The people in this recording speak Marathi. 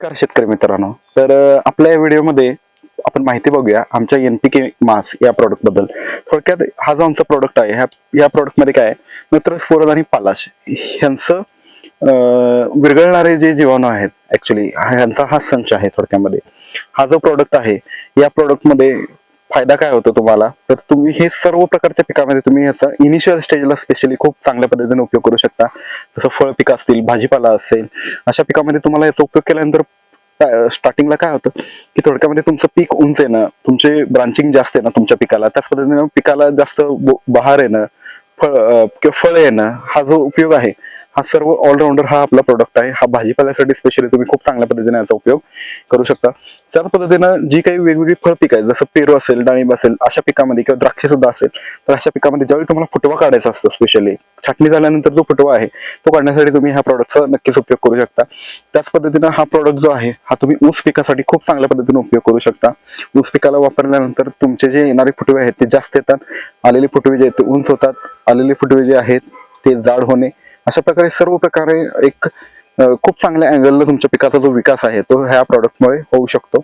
नमस्कार शेतकरी मित्रांनो. तर आपल्या या व्हिडिओमध्ये आपण माहिती बघूया आमच्या एन पी के मास या प्रॉडक्टबद्दल. थोडक्यात हा जो आमचा प्रोडक्ट आहे ह्या या प्रॉडक्टमध्ये काय आहे? नत्र स्फोरद आणि पालाश. ह्यांचं अं, विरघळणारे जे जीवाणू आहेत ऍक्च्युली ह्यांचा हा संच आहे थोडक्यामध्ये. हा जो प्रॉडक्ट आहे या प्रॉडक्टमध्ये फायदा काय होतो तुम्हाला? तर तुम्ही हे सर्व प्रकारच्या पिकामध्ये तुम्ही याचा इनिशियल स्टेजला स्पेशली खूप चांगल्या पद्धतीने उपयोग करू शकता. जसं फळ पिक असतील भाजीपाला असेल अशा पिकामध्ये तुम्हाला याचा उपयोग केल्यानंतर स्टार्टिंगला काय होतं? की थोडक्यामध्ये तुमचं पीक उंच येणं तुमचे ब्रांचिंग जास्त येणं तुमच्या पिकाला त्याच पद्धतीने पिकाला जास्त बहार येणं फळ किंवा फळ येणं हा जो उपयोग आहे हा सर्व ऑलराऊंडर हा आपला प्रोडक्ट आहे. हा भाजीपाल्यासाठी स्पेशली तुम्ही खूप चांगल्या पद्धतीने याचा उपयोग करू शकता. त्याच पद्धतीनं जी काही वेगवेगळी फळ पिक आहेत जसं पेरू असेल डाळिंब असेल अशा पिकामध्ये किंवा द्राक्ष सुद्धा असेल तर अशा पिकामध्ये ज्यावेळी तुम्हाला फुटवा काढायचा असतो स्पेशली छाटणी झाल्यानंतर जो फुटवा आहे तो काढण्यासाठी तुम्ही ह्या प्रॉडक्टचा नक्कीच उपयोग करू शकता. त्याच पद्धतीनं हा प्रॉडक्ट जो आहे हा तुम्ही ऊस पिकासाठी खूप चांगल्या पद्धतीने उपयोग करू शकता. ऊस पिकाला वापरल्यानंतर तुमचे जे येणारे फुटवे आहेत ते जास्त येतात. आलेले फुटवे जे आहेत ते उंच होतात. आलेले फुटवे जे आहेत ते जाड होणे अशा प्रकारे सर्व प्रकारे एक खूप चांगल्या अँगलला तुमच्या पिकाचा जो विकास आहे तो ह्या प्रॉडक्टमुळे होऊ शकतो.